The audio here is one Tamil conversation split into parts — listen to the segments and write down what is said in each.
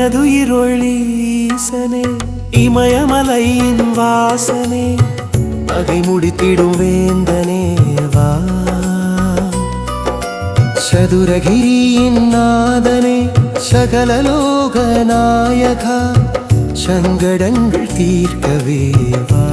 எனதுயிரொளீசனே இமயமலையின் வாசனே பகை முடித்திடும் வேந்தனே வா. சதுரகிரியின் நாதனே சகலலோக நாயகா சங்கடங்கள் தீர்க்கவே வா.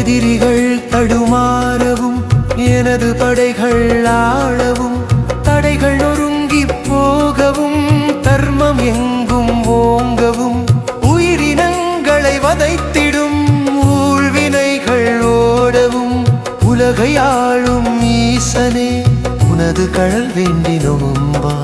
எதிரிகள் தடுமாறவும் எனது படைகள் ஆளவும் தடைகள் ஒருங்கி போகவும் தர்மம் எங்கும் ஓங்கவும் உயிரினங்களை வதைத்திடும் ஊழ்வினைகள் ஓடவும் உலகையாளும் ஈசனே உனது கழல் வேண்டினோம் வா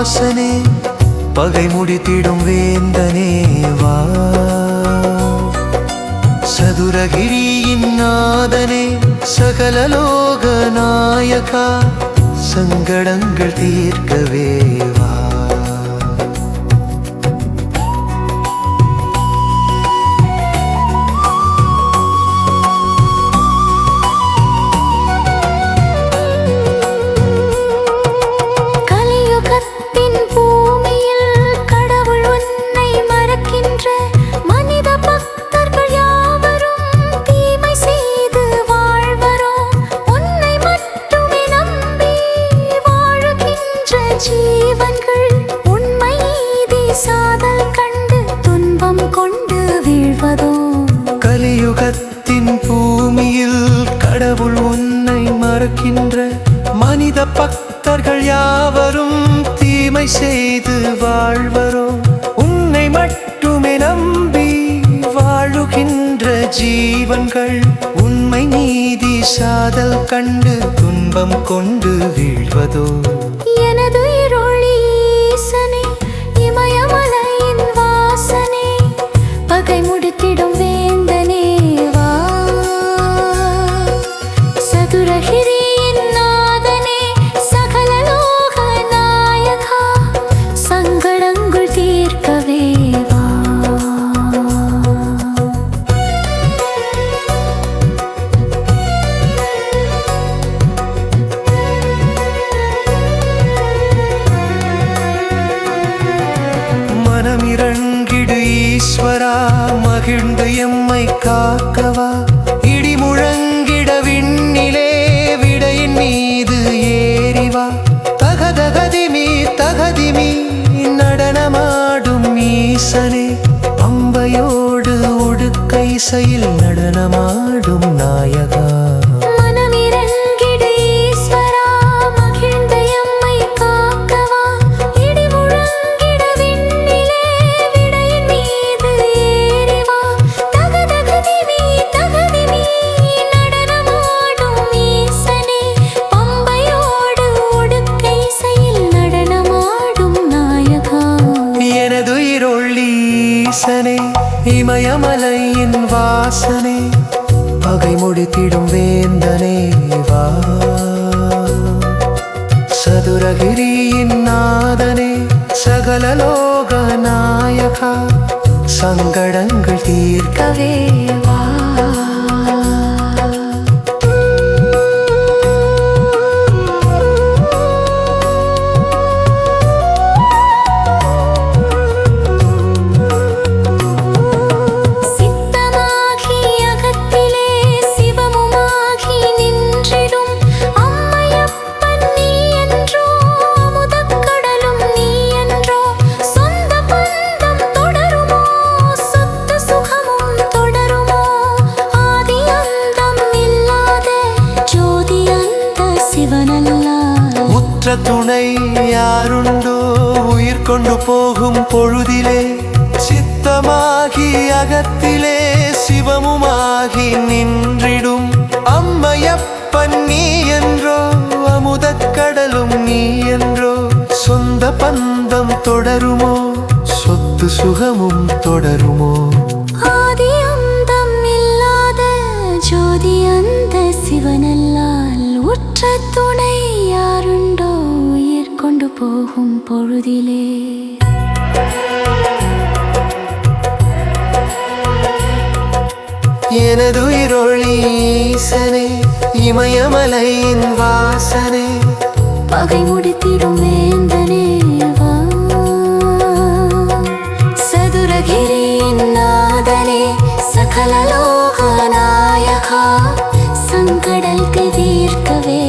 வாசனே பகை முடித்திடும் வேந்தனே வா. சதுரகிரியின் நாதனே சகலலோக நாயகா சங்கடங்கள் தீர்க்கவே வா. பக்தர்கள் யாவரும் தீமை செய்து வாழ்வரோ? உன்னை மட்டுமே நம்பி வாழுகின்ற ஜீவன்கள் உண்மை நீதி சாதல் கண்டு துன்பம் கொண்டு வீழ்வதோ? என உடுக்கை நடனமாட இமயமலையின் வாசனே பகை முடித்திடும் வேந்தனே வா. சதுரகிரியின் நாதனே சகல லோக நாயகா சங்கடங்கள் தீர்க்கவே வா. போன்ற துணை யாருண்டோ? உயிர் கொண்டு போகும் பொழுதிலே சித்தமாகி அகத்திலே சிவமுமாகி நின்றிடும். அம்மையப்பன் நீ என்றோ அமுதக்கடலும் நீ என்றோ சொந்த பந்தம் தொடருமோ? சொத்து சுகமும் தொடருமோ? ஜோதி அந்த சிவனல்லால் உற்ற துணை யாருண்டு? கொண்டு போகும் பொழுதிலே. எனதுயிரொளி ஈசனே இமயமலையின் வாசனே. பகை முடித்திடும் வேந்தனே சதுரகிரியின் நாதனே சகல லோகநாயகா சங்கடல் தீர்க்கவே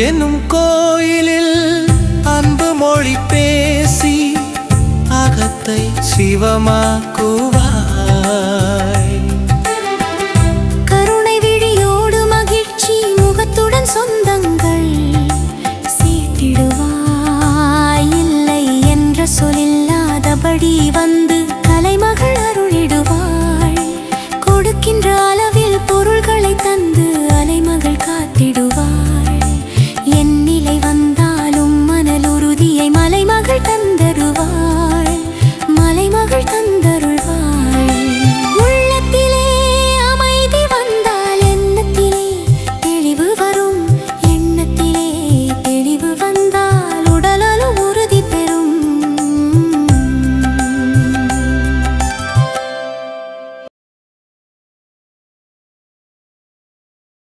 எனும் கோயிலில் அன்பு மொழி பேசி அகத்தை சிவமாக்குவ